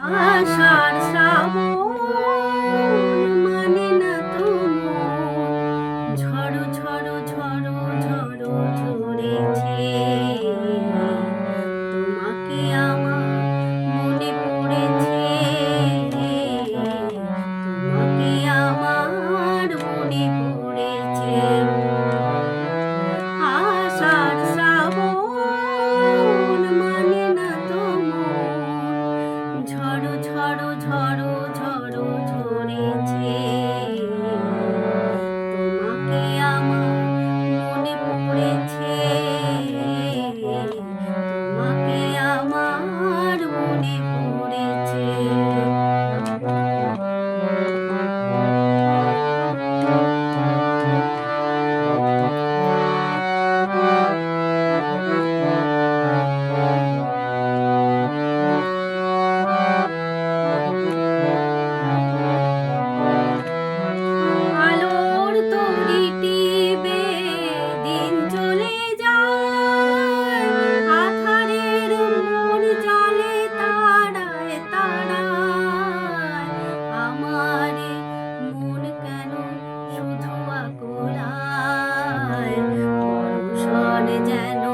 আষাঢ় শ্রাবণ মানে না তুমুল ঝড়ো ঝড়ো ঝড়ো ঝড়ো i don't dead.